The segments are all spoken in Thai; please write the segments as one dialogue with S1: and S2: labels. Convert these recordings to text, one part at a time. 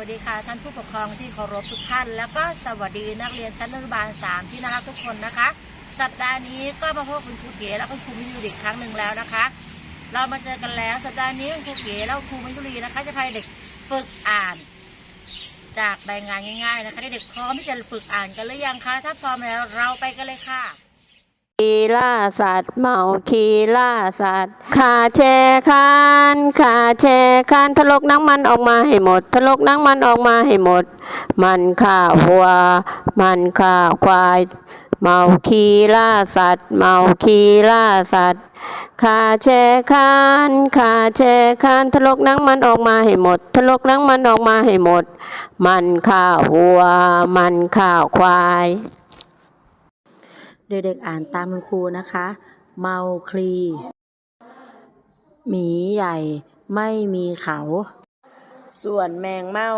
S1: วัสดีค่ะท่านผู้ปกครองที่เคารพทุกท่าน แล้วก็สวัสดีนักเรียนชั้นอนุบาลสามที่น่ารักทุกคนนะคะ สัปดาห์นี้ก็มาพบคุณครูเก๋และคุณครูมิยุรีครั้งหนึ่งแล้วนะคะ เรามาเจอกันแล้วสัปดาห์นี้คุณครูเก๋และคุณครูมิยุรีนะคะ จะพาเด็กฝึกอ่าน จากใบงานง่าย ๆ นะคะเด็กพร้อมที่จะฝึกอ่านกันหรือยังคะถ้าพร้อมแล้วเราไปกันเลยค่ะ
S2: ขีล่าสัตว์เมาขีล่าสัตว์ขาแชคานขาแชคานทะลกนังมันออกมาให้หมดทะลกนังมันออกมาให้หมด มันข่าวัว มันข่าควาย เมาขีล่าสัตว์ เมาขีล่าสัตว์ขาแชคานขาแชคานทะลกนังมันออกมาให้หมดทะลกนังมันออกมาให้หมด มันข่าวัว มันข่าควาย
S1: เด็กๆอ่านตามคุณครูนะคะ เมาคลี หมีใหญ่ไม่มีเขา ส่วนแมงเม่า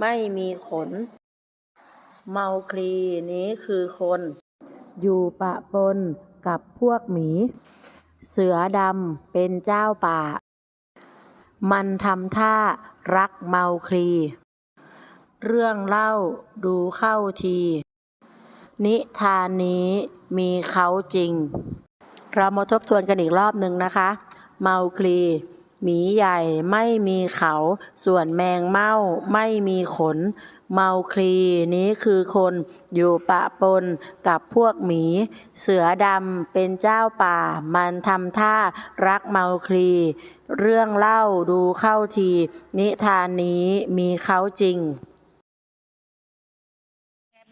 S1: ไม่มีขน เมาคลีนี้คือคน อยู่ปะปนกับพวกหมี เสือดำเป็นเจ้าป่า มันทำท่ารักเมาคลี เรื่องเล่าดูเข้าที นิทานนี้มีเขาจริง เรามาทบทวนกันอีกรอบหนึ่งนะคะ เมาคลีหมีใหญ่ไม่มีเขา ส่วนแมงเม่าไม่มีขน เมาคลีนี้คือคนอยู่ปะปนกับพวกหมี เสือดำเป็นเจ้าป่า มันทำท่ารักเมาคลี เรื่องเล่าดูเข้าที นิทานนี้มีเขาจริงไง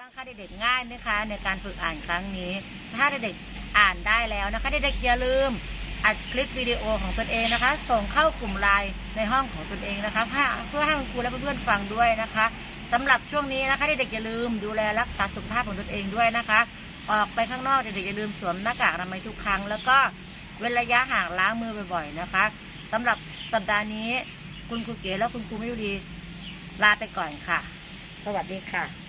S1: บ้างคะเด็กๆง่ายไหมคะในการฝึกอ่านครั้งนี้ ถ้าเด็กๆอ่านได้แล้วนะคะเด็กๆอย่าลืมอัดคลิปวิดีโอของตนเองนะคะ ส่งเข้ากลุ่มไลน์ในห้องของตนเองนะคะเพื่อให้คุณครูและเพื่อนๆฟังด้วยนะคะสำหรับช่วงนี้นะคะเด็กๆอย่าลืมดูแลรักษาสุขภาพของตนเองด้วยนะคะ ออกไปข้างนอกเด็กๆอย่าลืมสวมหน้ากากอนามัยทุกครั้ง แล้วก็เว้นระยะห่างล้างมือบ่อยๆนะคะสำหรับสัปดาห์นี้ คุณครูเก๋และคุณครูม่รู้ดีลาไปก่อนค่ะ สวัสดีค่ะ